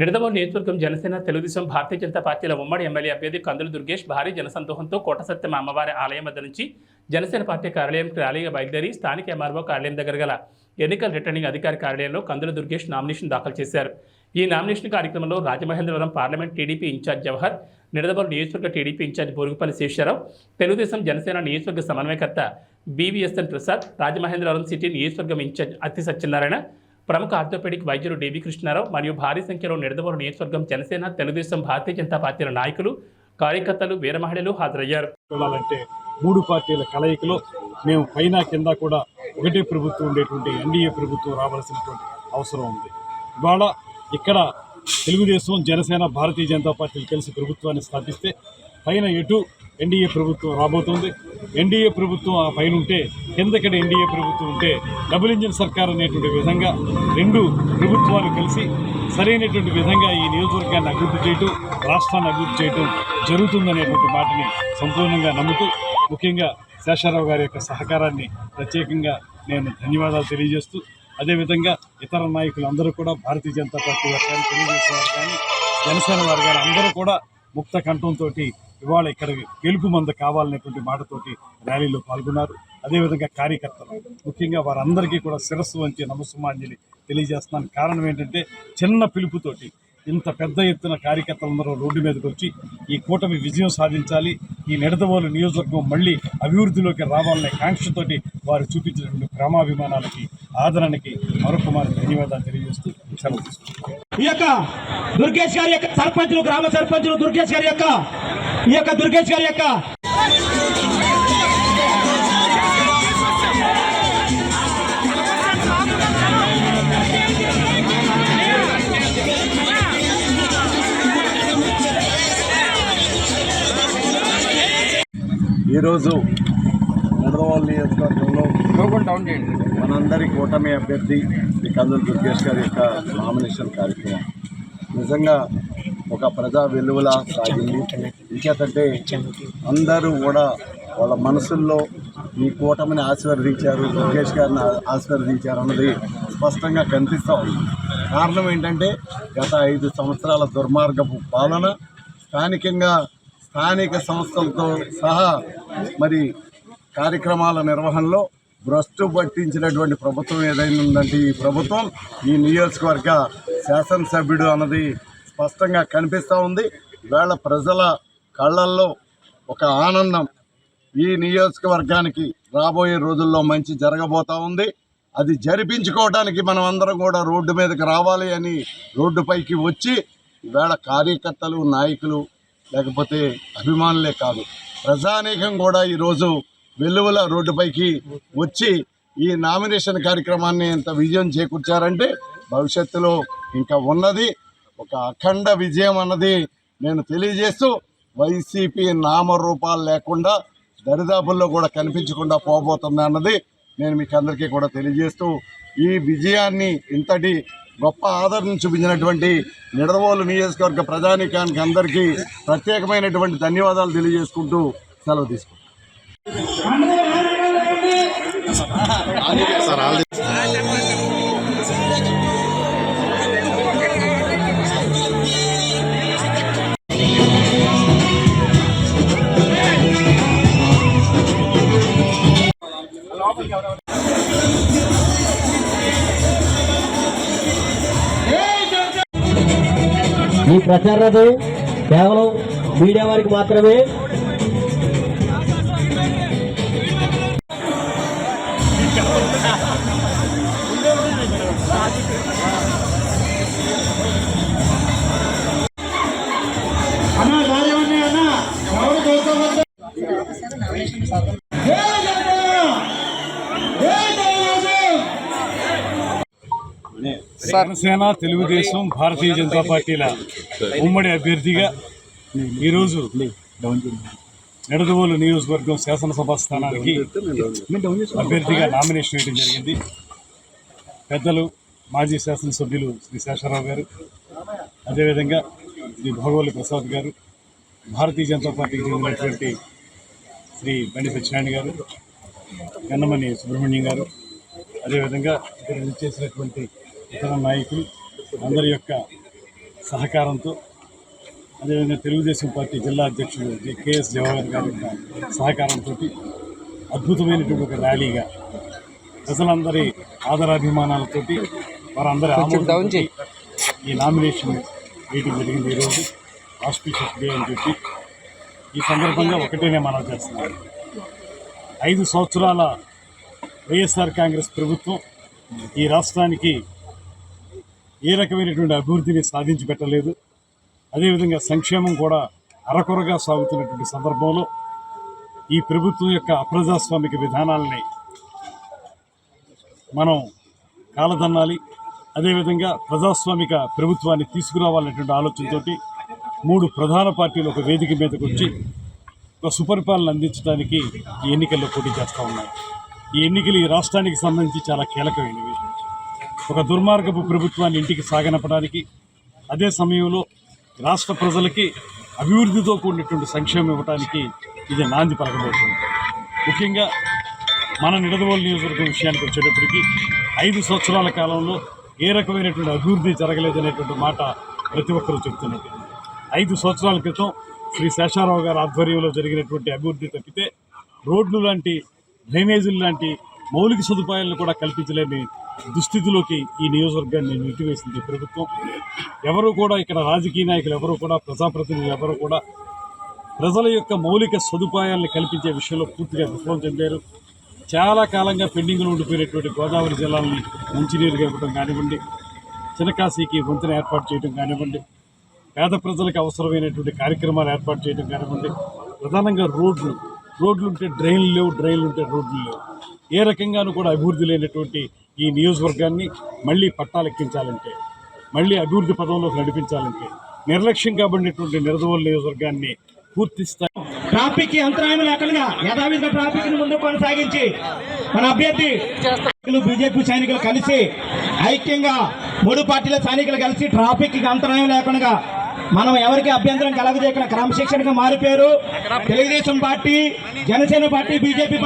నిడదవోలు నియోజకవర్గం జనసేన తెలుగుదేశం భారతీయ జనతా పార్టీల ఉమ్మడి ఎమ్మెల్యే అభ్యర్థి కందుల దుర్గేష్ భారీ జనసందోహంతో కోటసత్యం అమ్మవారి ఆలయం వద్ద నుంచి జనసేన పార్టీ కార్యాలయంకి ర్యాలీగా బయలుదేరి స్థానిక ఎంఆర్ఓ కార్యాలయం దగ్గర గల ఎన్నికల రిటర్నింగ్ అధికారి కార్యాలయంలో కందుల దుర్గేష్ నామినేషన్ దాఖలు చేశారు. ఈ నామినేషన్ కార్యక్రమంలో Rajamahendravaram parliament TDP incharge Jawahar Nidadavolu నియోజకవర్గ టీడీపీ ఇన్ఛార్జ్ బోరుగుపల్లి శేషారావు తెలుగుదేశం జనసేన నియోజకవర్గ సమన్వయకర్త బీవీఎస్ఎన్ ప్రసాద్ రాజమహేంద్రవరం సిటీ నియోజకవర్గం ఇన్ఛార్జ్ అతి సత్యనారాయణ ప్రముఖ ఆర్థోపెడిక్ వైద్యులు డివి కృష్ణారావు మరియు భారీ సంఖ్యలో నిడదవోలు నియోజకవర్గం జనసేన తెలుగుదేశం భారతీయ జనతా పార్టీల నాయకులు కార్యకర్తలు వీరమహిళలు హాజరయ్యారు. చూడాలంటే మూడు పార్టీల కలయికలో మేము పైన కింద కూడా ఒకటే ప్రభుత్వం ఉండేటువంటి ఎన్డీఏ ప్రభుత్వం రావాల్సినటువంటి అవసరం ఉంది. ఇవాళ ఇక్కడ తెలుగుదేశం జనసేన భారతీయ జనతా పార్టీలు కలిసి ప్రభుత్వాన్ని స్థాపిస్తే పైన ఎటు ఎన్డీఏ ప్రభుత్వం రాబోతుంది. ఎన్డీఏ ప్రభుత్వం ఆ పైన ఉంటే కిందకడ ఎన్డీఏ ప్రభుత్వం ఉంటే డబుల్ ఇంజిన్ సర్కార్ అనేటువంటి విధంగా రెండు ప్రభుత్వాలు కలిసి సరైనటువంటి విధంగా ఈ నియోజకవర్గాన్ని అభివృద్ధి చేయటం రాష్ట్రాన్ని అభివృద్ధి చేయటం జరుగుతుందనేటువంటి మాటని సంపూర్ణంగా నమ్ముతూ ముఖ్యంగా శేషారావు గారి యొక్క సహకారాన్ని ప్రత్యేకంగా నేను ధన్యవాదాలు తెలియజేస్తూ అదేవిధంగా ఇతర నాయకులు అందరూ కూడా భారతీయ జనతా పార్టీ వారు కానీ తెలుగుదేశం వారు కానీ జనసేన వారు కానీ అందరూ కూడా ముక్త కంఠంతో ఇవాళ ఇక్కడ గెలుపు మంద కావాలనేటువంటి మాటతోటి ర్యాలీలో పాల్గొన్నారు. అదేవిధంగా కార్యకర్తలు ముఖ్యంగా వారందరికీ కూడా శిరస్సు వంచి నమస్సుమాంజలి తెలియజేస్తున్నాను. కారణం ఏంటంటే చిన్న పిలుపుతోటి ఇంత పెద్ద ఎత్తున కార్యకర్తలందరూ రోడ్డు మీదకి వచ్చి ఈ కూటమి విజయం సాధించాలి ఈ నిడదవోలు నియోజకవర్గం మళ్ళీ అభివృద్ధిలోకి రావాలనే కాంక్షతోటి వారు చూపించినటువంటి ప్రేమాభిమానాలకి ఆదరణకి మరొక ధన్యవాదాలు తెలియజేస్తూ సెలవు తీసుకుంటారు దుర్గేష్ గారి యొక్క సర్పంచులు గ్రామ సర్పంచులు దుర్గేష్ గారి యొక్క ఈ యొక్క దుర్గేష్ గారి యొక్క ఈరోజు నిడదవోలు నియోజకవర్గంలో మనందరి కూటమి అభ్యర్థి శ్రీ కందుల దుర్గేష్ గారి యొక్క నామినేషన్ కార్యక్రమం. నిజంగా ఒక ప్రజా వెలువలా సాగింది. ఇంకేతంటే అందరూ కూడా వాళ్ళ మనసుల్లో ఈ కూటమిని ఆశీర్వదించారు లోకేష్ గారిని ఆశీర్వదించారు అన్నది స్పష్టంగా కనిపిస్తూ ఉంది. కారణం ఏంటంటే గత ఐదు సంవత్సరాల దుర్మార్గపు పాలన స్థానికంగా స్థానిక సంస్థలతో సహా మరి కార్యక్రమాల నిర్వహణలో భ్రష్టు పట్టించినటువంటి ప్రభుత్వం ఏదైనా ఉందంటే ఈ ప్రభుత్వం ఈ నియోజకవర్గ శాసనసభ్యుడు అన్నది స్పష్టంగా కనిపిస్తూ ఉంది. వేళ ప్రజల కళ్ళల్లో ఒక ఆనందం ఈ నియోజకవర్గానికి రాబోయే రోజుల్లో మంచి జరగబోతా ఉంది. అది జరిపించుకోవడానికి మనం అందరం కూడా రోడ్డు మీదకి రావాలి అని రోడ్డుపైకి వచ్చి ఈవేళ కార్యకర్తలు నాయకులు లేకపోతే అభిమానులే కాదు ప్రజానీకం కూడా ఈరోజు వెలువల రోడ్డుపైకి వచ్చి ఈ నామినేషన్ కార్యక్రమాన్ని ఎంత విజయం చేకూర్చారంటే భవిష్యత్తులో ఇంకా ఉన్నది. ఒక అఖండ విజయం అన్నది నేను తెలియజేస్తూ వైసీపీ నామరూపాలు లేకుండా దరిదాపుల్లో కూడా కనిపించకుండా పోబోతుంది అన్నది నేను మీకు అందరికీ కూడా తెలియజేస్తూ ఈ విజయాన్ని ఇంతటి గొప్ప ఆదరణ చూపించినటువంటి నిడదవోలు నియోజకవర్గ ప్రజానీకానికి అందరికీ ప్రత్యేకమైనటువంటి ధన్యవాదాలు తెలియజేసుకుంటూ సెలవు తీసుకుంటాను ఈ ప్రచారం కేవలం మీడియా వారికి మాత్రమే. జనసేన తెలుగుదేశం భారతీయ జనతా పార్టీల ఉమ్మడి అభ్యర్థిగా ఈరోజు నిడదవోలు నియోజకవర్గం శాసనసభ స్థానానికి అభ్యర్థిగా నామినేషన్ వేయడం జరిగింది. పెద్దలు మాజీ శాసనసభ్యులు శ్రీ శేషారావు గారు అదేవిధంగా శ్రీ భగవల్లి ప్రసాద్ గారు భారతీయ జనతా పార్టీకి చెందినటువంటి శ్రీ బండి సత్యనారాయణ గారు గన్నమణి సుబ్రహ్మణ్యం గారు అదేవిధంగా ఇక్కడ చేసినటువంటి ఇతర నాయకులు అందరి యొక్క సహకారంతో అదేవిధంగా తెలుగుదేశం పార్టీ జిల్లా అధ్యక్షుడు జి కేఎస్ జవహర్ గారి యొక్క సహకారంతో అద్భుతమైనటువంటి ఒక ర్యాలీగా ప్రజలందరి ఆదరాభిమానాలతోటి వారందరి ఆమోదంతోటి ఈ నామినేషన్ మీటింగ్ జరిగింది ఈరోజు. ఆస్పిషియస్ డే అని చెప్పి ఈ సందర్భంగా ఒకటేనే మనం చేస్తున్నాను ఐదు సంవత్సరాల వైఎస్ఆర్ కాంగ్రెస్ ప్రభుత్వం ఈ రాష్ట్రానికి ఏ రకమైనటువంటి అభివృద్ధిని సాధించి పెట్టలేదు అదేవిధంగా సంక్షేమం కూడా అరకొరగా సాగుతున్నటువంటి సందర్భంలో ఈ ప్రభుత్వం యొక్క అప్రజాస్వామిక విధానాలని మనం కాలదన్నాలి. అదేవిధంగా ప్రజాస్వామిక ప్రభుత్వాన్ని తీసుకురావాలనేటువంటి ఆలోచనతోటి మూడు ప్రధాన పార్టీలు ఒక వేదిక మీదకు వచ్చి ఒక సుపరిపాలన అందించడానికి ఈ ఎన్నికల్లో పోటీ చేస్తూ ఉన్నాయి. ఈ ఎన్నికలు ఈ రాష్ట్రానికి సంబంధించి చాలా కీలకమైనవి. ఒక దుర్మార్గపు ప్రభుత్వాన్ని ఇంటికి సాగనపడానికి అదే సమయంలో రాష్ట్ర ప్రజలకి అభివృద్ధితో కూడినటువంటి సంక్షేమం ఇవ్వడానికి ఇది నాంది పలకబోతుంది. ముఖ్యంగా మన నిడదవోలు నియోజకవర్గం విషయానికి వచ్చేటప్పటికి ఐదు సంవత్సరాల కాలంలో ఏ రకమైనటువంటి అభివృద్ధి జరగలేదనేటువంటి మాట ప్రతి ఒక్కరూ చెప్తున్నట్టు ఐదు సంవత్సరాల క్రితం శ్రీ శేషారావు గారి ఆధ్వర్యంలో జరిగినటువంటి అభివృద్ధి తప్పితే రోడ్లు లాంటి డ్రైనేజీలు లాంటి మౌలిక సదుపాయాలను కూడా కల్పించలేని దుస్థితిలోకి ఈ నియోజకవర్గాన్ని నెట్టివేసింది ప్రభుత్వం. ఎవరు కూడా ఇక్కడ రాజకీయ నాయకులు ఎవరు కూడా ప్రజాప్రతినిధులు ఎవరు కూడా ప్రజల యొక్క మౌలిక సదుపాయాలను కల్పించే విషయంలో పూర్తిగా విఫలం చెందారు. చాలా కాలంగా పెండింగ్లో ఉండిపోయినటువంటి గోదావరి జిల్లాలని మంచినీరుగా ఇవ్వడం కానివ్వండి చినకాశీకి వంతెన ఏర్పాటు చేయడం కానివ్వండి పేద ప్రజలకు అవసరమైనటువంటి కార్యక్రమాలు ఏర్పాటు చేయడం కానివ్వండి ప్రధానంగా రోడ్లు రోడ్లు ఉంటే డ్రైన్లు లేవు డ్రైన్లు ఉంటే రోడ్లు లేవు. ఏ రకంగానూ కూడా అభివృద్ధి లేనటువంటి ఈ నియోజకవర్గాన్ని మళ్ళీ పట్టాలెక్కించాలంటే మళ్ళీ అభివృద్ధి పదంలోకి నడిపించాలంటే నిర్లక్ష్యం కాబడినటువంటి నిరదవోలు నియోజకవర్గాన్ని పూర్తి స్థాయి ట్రాఫిక్కి అంతరాయం లేకుండా యథావిధిగా ట్రాఫిక్ని ముందుకు కొనసాగించి మన అభ్యర్థి బీజేపీ సైనికులు కలిసి ఐక్యంగా మూడు పార్టీల సైనికులు కలిసి ట్రాఫిక్కి అంతరాయం లేకుండా మనం ఎవరికి అభ్యంతరం కలగజేయకుండా క్రమశిక్షణగా మారిపోయారు? Telugu Desam party Janasena party BJP